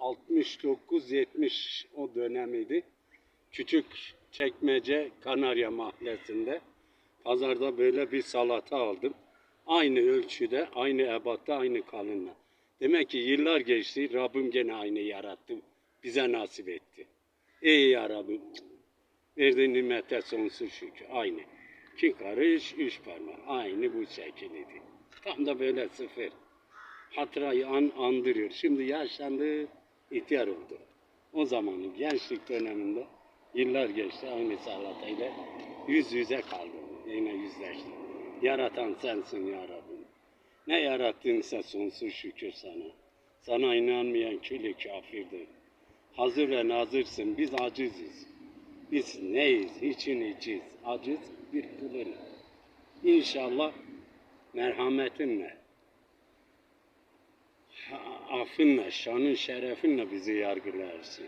69-70 o dönemiydi. Küçük Çekmece Kanarya Mahallesi'nde pazarda böyle bir salata aldım. Aynı ölçüde, aynı ebatta, aynı kalınlığı. Demek ki yıllar geçti, Rabbim gene aynı yarattı. Bize nasip etti. Ey ya Rabbim, verdiğin nimete sonsuz şükür. Aynı. İki karış, üç parmak. Aynı bu şekildeydi. Tam da böyle sıfır. Hatırayı an andırıyor. Şimdi yaşlandı, ihtiyar oldu. O zamanın gençlik döneminde yıllar geçti aynı salatayla yüz yüze kaldım. Yine yüzleştim. Yaratan sensin ya Rabbim. Ne yarattınsa sonsuz şükür sana. Sana inanmayan külü kafirdir. Hazır ve nazırsın. Biz aciziz. Biz neyiz? Hiçin içiz. Aciz bir kulun. İnşallah merhametinle, ha- affınla, şanın şerefinle bizi yargılarsın.